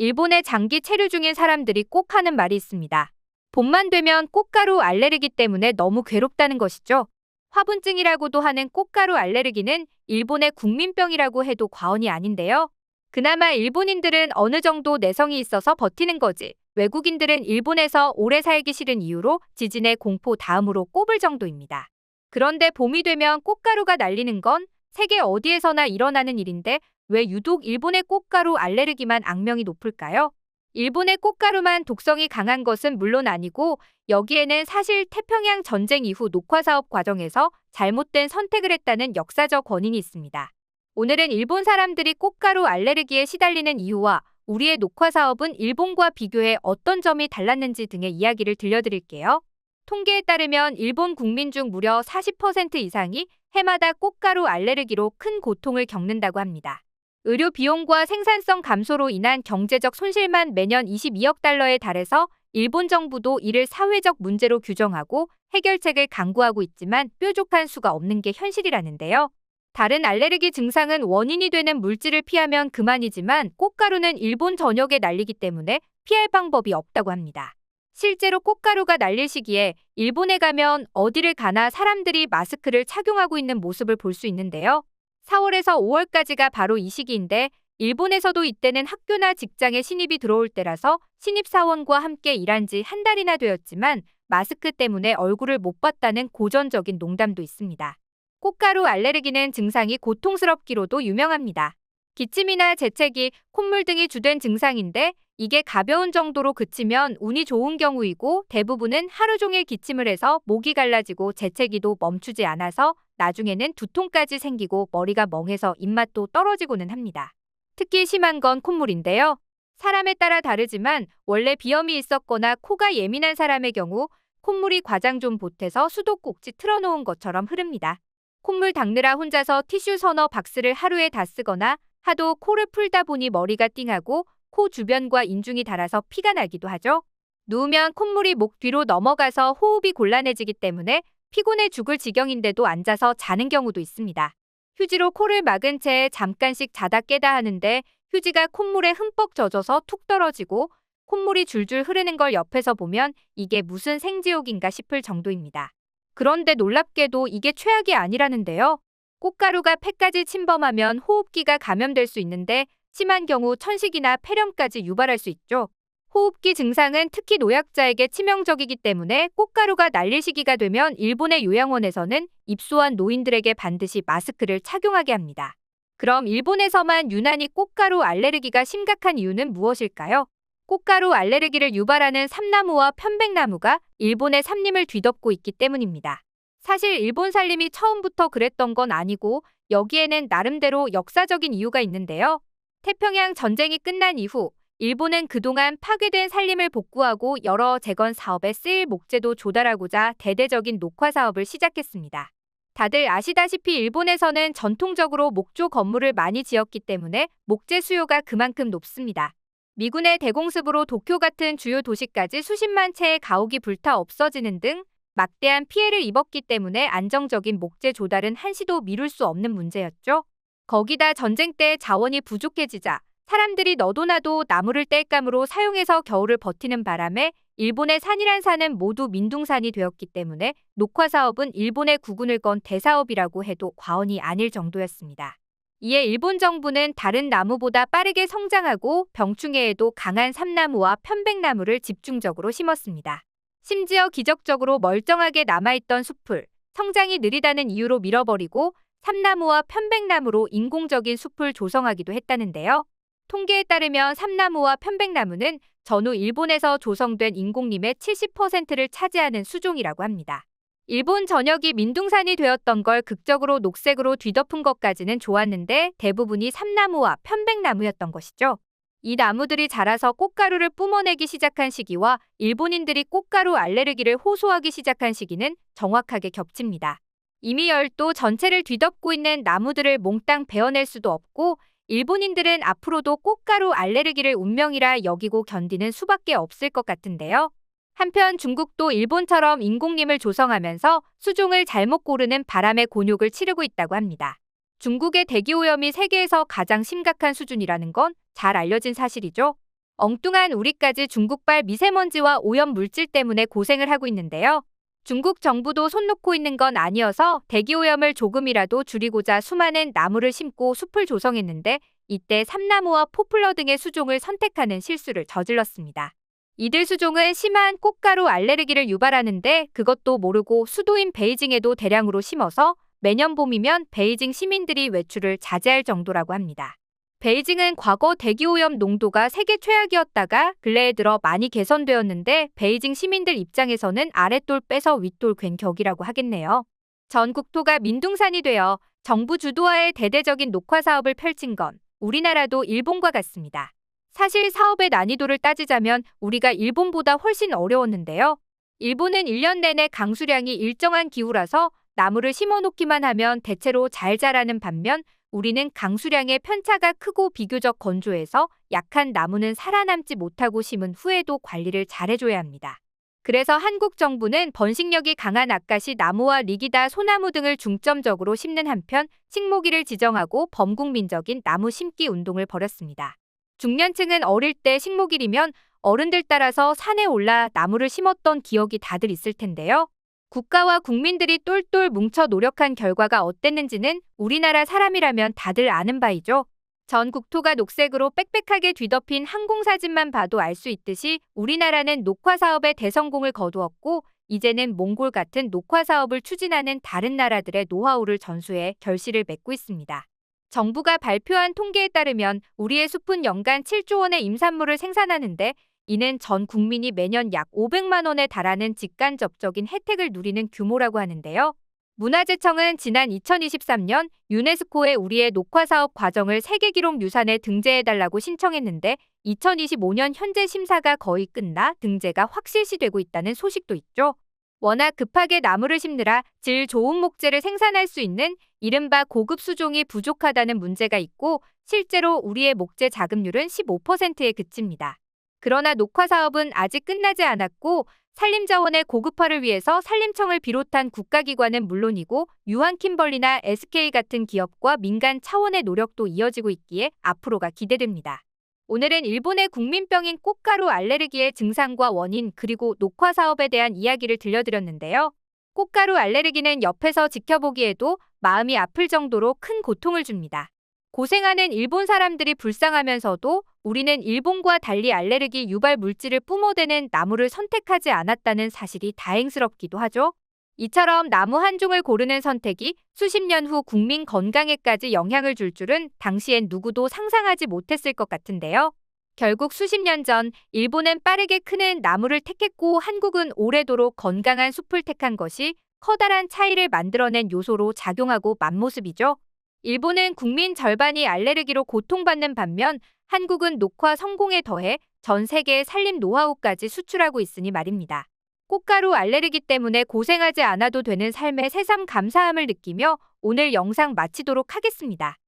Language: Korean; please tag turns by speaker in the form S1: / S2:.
S1: 일본에 장기 체류 중인 사람들이 꼭 하는 말이 있습니다. 봄만 되면 꽃가루 알레르기 때문에 너무 괴롭다는 것이죠. 화분증이라고도 하는 꽃가루 알레르기는 일본의 국민병이라고 해도 과언이 아닌데요. 그나마 일본인들은 어느 정도 내성이 있어서 버티는 거지. 외국인들은 일본에서 오래 살기 싫은 이유로 지진의 공포 다음으로 꼽을 정도입니다. 그런데 봄이 되면 꽃가루가 날리는 건 세계 어디에서나 일어나는 일인데 왜 유독 일본의 꽃가루 알레르기만 악명이 높을까요? 일본의 꽃가루만 독성이 강한 것은 물론 아니고 여기에는 사실 태평양 전쟁 이후 녹화 사업 과정에서 잘못된 선택을 했다는 역사적 원인이 있습니다. 오늘은 일본 사람들이 꽃가루 알레르기에 시달리는 이유와 우리의 녹화 사업은 일본과 비교해 어떤 점이 달랐는지 등의 이야기를 들려드릴게요. 통계에 따르면 일본 국민 중 무려 40% 이상이 해마다 꽃가루 알레르기로 큰 고통을 겪는다고 합니다. 의료 비용과 생산성 감소로 인한 경제적 손실만 매년 22억 달러에 달해서 일본 정부도 이를 사회적 문제로 규정하고 해결책을 강구하고 있지만 뾰족한 수가 없는 게 현실이라는데요. 다른 알레르기 증상은 원인이 되는 물질을 피하면 그만이지만 꽃가루는 일본 전역에 날리기 때문에 피할 방법이 없다고 합니다. 실제로 꽃가루가 날릴 시기에 일본에 가면 어디를 가나 사람들이 마스크를 착용하고 있는 모습을 볼 수 있는데요. 4월에서 5월까지가 바로 이 시기인데 일본에서도 이때는 학교나 직장에 신입이 들어올 때라서 신입사원과 함께 일한 지 한 달이나 되었지만 마스크 때문에 얼굴을 못 봤다는 고전적인 농담도 있습니다. 꽃가루 알레르기는 증상이 고통스럽기로도 유명합니다. 기침이나 재채기, 콧물 등이 주된 증상인데 이게 가벼운 정도로 그치면 운이 좋은 경우이고 대부분은 하루 종일 기침을 해서 목이 갈라지고 재채기도 멈추지 않아서 나중에는 두통까지 생기고 머리가 멍해서 입맛도 떨어지고는 합니다. 특히 심한 건 콧물인데요. 사람에 따라 다르지만 원래 비염이 있었거나 코가 예민한 사람의 경우 콧물이 과장 좀 보태서 수도꼭지 틀어놓은 것처럼 흐릅니다. 콧물 닦느라 혼자서 티슈 서너 박스를 하루에 다 쓰거나 하도 코를 풀다 보니 머리가 띵하고 코 주변과 인중이 닳아서 피가 나기도 하죠. 누우면 콧물이 목 뒤로 넘어가서 호흡이 곤란해지기 때문에 피곤해 죽을 지경인데도 앉아서 자는 경우도 있습니다. 휴지로 코를 막은 채 잠깐씩 자다 깨다 하는데 휴지가 콧물에 흠뻑 젖어서 툭 떨어지고 콧물이 줄줄 흐르는 걸 옆에서 보면 이게 무슨 생지옥인가 싶을 정도입니다. 그런데 놀랍게도 이게 최악이 아니라는데요. 꽃가루가 폐까지 침범하면 호흡기가 감염될 수 있는데 심한 경우 천식이나 폐렴까지 유발할 수 있죠. 호흡기 증상은 특히 노약자에게 치명적이기 때문에 꽃가루가 날릴 시기가 되면 일본의 요양원에서는 입소한 노인들에게 반드시 마스크를 착용하게 합니다. 그럼 일본에서만 유난히 꽃가루 알레르기가 심각한 이유는 무엇일까요? 꽃가루 알레르기를 유발하는 삼나무와 편백나무가 일본의 삼림을 뒤덮고 있기 때문입니다. 사실 일본 살림이 처음부터 그랬던 건 아니고 여기에는 나름대로 역사적인 이유가 있는데요. 태평양 전쟁이 끝난 이후 일본은 그동안 파괴된 살림을 복구하고 여러 재건 사업에 쓰일 목재도 조달하고자 대대적인 녹화 사업을 시작했습니다. 다들 아시다시피 일본에서는 전통적으로 목조 건물을 많이 지었기 때문에 목재 수요가 그만큼 높습니다. 미군의 대공습으로 도쿄 같은 주요 도시까지 수십만 채의 가옥이 불타 없어지는 등 막대한 피해를 입었기 때문에 안정적인 목재 조달은 한시도 미룰 수 없는 문제였죠. 거기다 전쟁 때 자원이 부족해지자 사람들이 너도나도 나무를 땔감으로 사용해서 겨울을 버티는 바람에 일본의 산이란 산은 모두 민둥산이 되었기 때문에 녹화 사업은 일본의 구군을 건 대사업이라고 해도 과언이 아닐 정도였습니다. 이에 일본 정부는 다른 나무보다 빠르게 성장하고 병충해에도 강한 삼나무와 편백나무를 집중적으로 심었습니다. 심지어 기적적으로 멀쩡하게 남아있던 숲을 성장이 느리다는 이유로 밀어버리고 삼나무와 편백나무로 인공적인 숲을 조성하기도 했다는데요. 통계에 따르면 삼나무와 편백나무는 전후 일본에서 조성된 인공림의 70%를 차지하는 수종이라고 합니다. 일본 전역이 민둥산이 되었던 걸 극적으로 녹색으로 뒤덮은 것까지는 좋았는데 대부분이 삼나무와 편백나무였던 것이죠. 이 나무들이 자라서 꽃가루를 뿜어내기 시작한 시기와 일본인들이 꽃가루 알레르기를 호소하기 시작한 시기는 정확하게 겹칩니다. 이미 열도 전체를 뒤덮고 있는 나무들을 몽땅 베어낼 수도 없고 일본인들은 앞으로도 꽃가루 알레르기를 운명이라 여기고 견디는 수밖에 없을 것 같은데요. 한편 중국도 일본처럼 인공림을 조성하면서 수종을 잘못 고르는 바람의 곤욕을 치르고 있다고 합니다. 중국의 대기오염이 세계에서 가장 심각한 수준이라는 건 잘 알려진 사실이죠. 엉뚱한 우리까지 중국발 미세먼지와 오염 물질 때문에 고생을 하고 있는데요. 중국 정부도 손 놓고 있는 건 아니어서 대기오염을 조금이라도 줄이고자 수많은 나무를 심고 숲을 조성했는데 이때 삼나무와 포플러 등의 수종을 선택하는 실수를 저질렀습니다. 이들 수종은 심한 꽃가루 알레르기를 유발하는데 그것도 모르고 수도인 베이징에도 대량으로 심어서 매년 봄이면 베이징 시민들이 외출을 자제할 정도라고 합니다. 베이징은 과거 대기오염 농도가 세계 최악이었다가 근래에 들어 많이 개선되었는데 베이징 시민들 입장에서는 아랫돌 빼서 윗돌 괜 격이라고 하겠네요. 전 국토가 민둥산이 되어 정부 주도하에 대대적인 녹화 사업을 펼친 건 우리나라도 일본과 같습니다. 사실 사업의 난이도를 따지자면 우리가 일본보다 훨씬 어려웠는데요. 일본은 1년 내내 강수량이 일정한 기후라서 나무를 심어 놓기만 하면 대체로 잘 자라는 반면 우리는 강수량의 편차가 크고 비교적 건조해서 약한 나무는 살아남지 못하고 심은 후에도 관리를 잘해줘야 합니다. 그래서 한국 정부는 번식력이 강한 아카시 나무와 리기다 소나무 등을 중점적으로 심는 한편 식목일을 지정하고 범국민적인 나무 심기 운동을 벌였습니다. 중년층은 어릴 때 식목일이면 어른들 따라서 산에 올라 나무를 심었던 기억이 다들 있을 텐데요. 국가와 국민들이 똘똘 뭉쳐 노력한 결과가 어땠는지는 우리나라 사람이라면 다들 아는 바이죠. 전 국토가 녹색으로 빽빽하게 뒤덮인 항공사진만 봐도 알 수 있듯이 우리나라는 녹화 사업에 대성공을 거두었고 이제는 몽골 같은 녹화 사업을 추진하는 다른 나라들의 노하우를 전수해 결실을 맺고 있습니다. 정부가 발표한 통계에 따르면 우리의 숲은 연간 7조 원의 임산물을 생산하는데 이는 전 국민이 매년 약 500만 원에 달하는 직간접적인 혜택을 누리는 규모라고 하는데요. 문화재청은 지난 2023년 유네스코에 우리의 녹화 사업 과정을 세계기록 유산에 등재해달라고 신청했는데 2025년 현재 심사가 거의 끝나 등재가 확실시되고 있다는 소식도 있죠. 워낙 급하게 나무를 심느라 질 좋은 목재를 생산할 수 있는 이른바 고급 수종이 부족하다는 문제가 있고 실제로 우리의 목재 자급률은 15%에 그칩니다. 그러나 녹화 사업은 아직 끝나지 않았고 산림자원의 고급화를 위해서 산림청을 비롯한 국가기관은 물론이고 유한 킴벌리나 SK 같은 기업과 민간 차원의 노력도 이어지고 있기에 앞으로가 기대됩니다. 오늘은 일본의 국민병인 꽃가루 알레르기의 증상과 원인 그리고 녹화 사업에 대한 이야기를 들려드렸는데요. 꽃가루 알레르기는 옆에서 지켜보기에도 마음이 아플 정도로 큰 고통을 줍니다. 고생하는 일본 사람들이 불쌍하면서도 우리는 일본과 달리 알레르기 유발 물질을 뿜어대는 나무를 선택하지 않았다는 사실이 다행스럽기도 하죠. 이처럼 나무 한 종을 고르는 선택이 수십 년 후 국민 건강에까지 영향을 줄 줄은 당시엔 누구도 상상하지 못했을 것 같은데요. 결국 수십 년 전 일본은 빠르게 크는 나무를 택했고 한국은 오래도록 건강한 숲을 택한 것이 커다란 차이를 만들어낸 요소로 작용하고 만 모습이죠. 일본은 국민 절반이 알레르기로 고통받는 반면 한국은 녹화 성공에 더해 전 세계의 산림 노하우까지 수출하고 있으니 말입니다. 꽃가루 알레르기 때문에 고생하지 않아도 되는 삶의 새삼 감사함을 느끼며 오늘 영상 마치도록 하겠습니다.